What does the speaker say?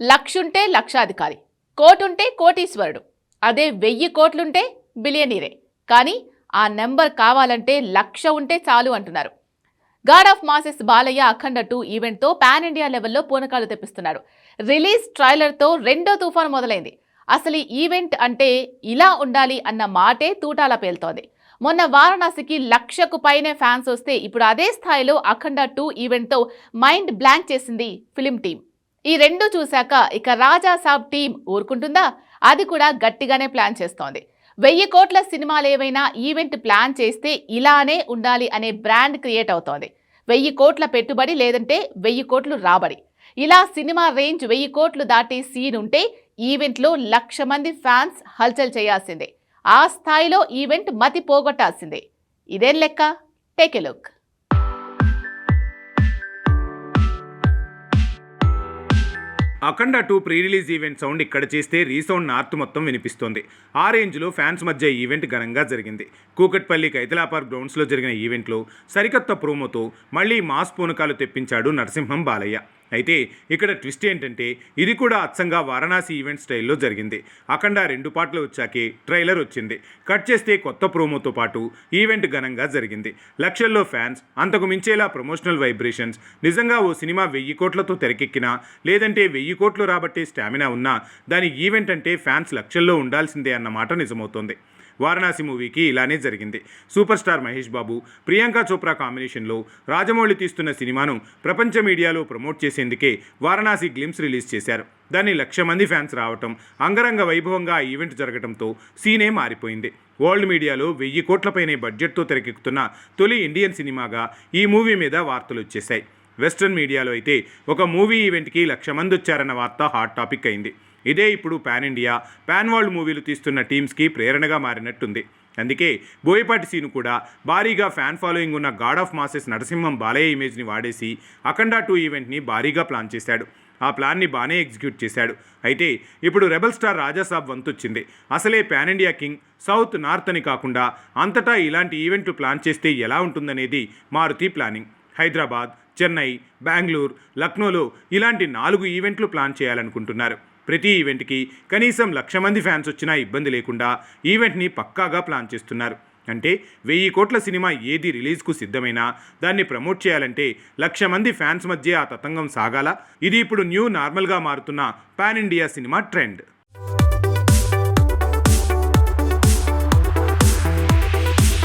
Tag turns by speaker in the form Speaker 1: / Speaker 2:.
Speaker 1: లక్షుంటే లక్షాధికారి కోటుంటే కోటీశ్వరుడు అదే వెయ్యి కోట్లుంటే బిలియనీరే. కానీ ఆ నెంబర్ కావాలంటే లక్ష ఉంటే చాలు అంటున్నారు. God of masses Balayya Akhanda two ఈవెంట్తో pan India లెవెల్లో పూనకాలు తెప్పిస్తున్నాడు. రిలీజ్ ట్రైలర్తో రెండో తుఫాను మొదలైంది. అసలు ఈ ఈవెంట్ అంటే ఇలా ఉండాలి అన్న మాటే తూటాల పేలుతోంది. మొన్న వారణాసికి లక్షకు పైనే ఫ్యాన్స్ వస్తే ఇప్పుడు అదే స్థాయిలో అఖండ టూ ఈవెంట్తో మైండ్ బ్లాంక్ చేసింది ఫిలిం టీం ఈ రెండు చూశాక ఇక రాజా సాబ్ టీం ఊరుకుంటుందా? అది కూడా గట్టిగానే ప్లాన్ చేస్తోంది. వెయ్యి కోట్ల సినిమాలు ఏవైనా ఈవెంట్ ప్లాన్ చేస్తే ఇలానే ఉండాలి అనే బ్రాండ్ క్రియేట్ అవుతోంది. వెయ్యి కోట్ల పెట్టుబడి లేదంటే వెయ్యి కోట్లు రాబడి. ఇలా సినిమా రేంజ్ వెయ్యి కోట్లు దాటే సీన్ ఉంటే ఈవెంట్లో లక్ష మంది ఫ్యాన్స్ హల్చల్ చేయాల్సిందే. ఆ స్థాయిలో ఈవెంట్ మతి పోగొట్టాల్సిందే. ఇదేం లెక్క? Take a look.
Speaker 2: Akhanda two pre release event sound ఇక్కడ చేస్తే రీసౌండ్ నార్త్ మొత్తం వినిపిస్తోంది. ఆ రేంజ్లో ఫ్యాన్స్ మధ్య ఈవెంట్ ఘనంగా జరిగింది. కూకట్పల్లి కైతలాపార్ గ్రౌండ్స్లో జరిగిన ఈవెంట్లో సరికొత్త ప్రోమోతో మళ్ళీ మాస్ పూనకాలు తెప్పించాడు నరసింహం బాలయ్య. అయితే ఇక్కడ ట్విస్ట్ ఏంటంటే ఇది కూడా అచ్చంగా వారణాసి ఈవెంట్ స్టైల్లో జరిగింది. అఖండ రెండు పాటలు వచ్చాకే ట్రైలర్ వచ్చింది. కట్ చేస్తే కొత్త ప్రోమోతో పాటు ఈవెంట్ ఘనంగా జరిగింది. లక్షల్లో ఫ్యాన్స్ అంతకు మించేలా ప్రమోషనల్ వైబ్రేషన్స్ నిజంగా ఓ సినిమా వెయ్యి కోట్లతో తెరకెక్కినా లేదంటే వెయ్యి కోట్లు రాబట్టే స్టామినా ఉన్నా దాని ఈవెంట్ అంటే ఫ్యాన్స్ లక్షల్లో ఉండాల్సిందే అన్నమాట నిజమవుతోంది. వారణాసి మూవీకి ఇలానే జరిగింది. సూపర్ స్టార్ మహేష్ బాబు ప్రియాంక చోప్రా కాంబినేషన్లో రాజమౌళి తీస్తున్న సినిమాను ప్రపంచ మీడియాలో ప్రమోట్ చేసేందుకే వారణాసి గ్లిమ్స్ రిలీజ్ చేశారు. దాన్ని లక్ష మంది ఫ్యాన్స్ రావటం అంగరంగ వైభవంగా ఆ ఈవెంట్ జరగడంతో సీనే మారిపోయింది. వరల్డ్ మీడియాలో వెయ్యి కోట్లపైనే బడ్జెట్తో తెరకెక్కుతున్న తొలి ఇండియన్ సినిమాగా ఈ మూవీ మీద వార్తలు వచ్చేశాయి. వెస్ట్రన్ మీడియాలో అయితే ఒక మూవీ ఈవెంట్కి లక్ష మంది వచ్చారన్న వార్త హాట్ టాపిక్ అయింది. ఇదే ఇప్పుడు పాన్ ఇండియా. పాన్ వరల్డ్ మూవీలు తీస్తున్న టీమ్స్కి ప్రేరణగా మారినట్టుంది. అందుకే బోయపాటి సీను కూడా భారీగా ఫ్యాన్ ఫాలోయింగ్ ఉన్న god of masses Narasimham Balayya ఇమేజ్ని వాడేసి అఖండ టూ ఈవెంట్ని భారీగా ప్లాన్ చేశాడు. ఆ ప్లాన్ని బాగానే ఎగ్జిక్యూట్ చేశాడు. అయితే ఇప్పుడు రెబల్ స్టార్ రాజాసాబ్ వంతొచ్చింది. అసలే pan India king south north అని కాకుండా అంతటా ఇలాంటి ఈవెంట్లు ప్లాన్ చేస్తే ఎలా ఉంటుందనేది మారుతి ప్లానింగ్. హైదరాబాద్ చెన్నై బెంగళూరు లక్నోలో ఇలాంటి నాలుగు ఈవెంట్లు ప్లాన్ చేయాలనుకుంటున్నారు. ప్రతి ఈవెంట్కి కనీసం లక్ష మంది ఫ్యాన్స్ వచ్చినా ఇబ్బంది లేకుండా ఈవెంట్ని పక్కాగా ప్లాన్ చేస్తున్నారు. అంటే వెయ్యి కోట్ల సినిమా ఏది రిలీజ్కు సిద్ధమైనా దాన్ని ప్రమోట్ చేయాలంటే లక్ష మంది ఫ్యాన్స్ మధ్య ఆ తతంగం సాగాల? ఇది ఇప్పుడు న్యూ నార్మల్గా మారుతున్న పాన్ ఇండియా సినిమా ట్రెండ్.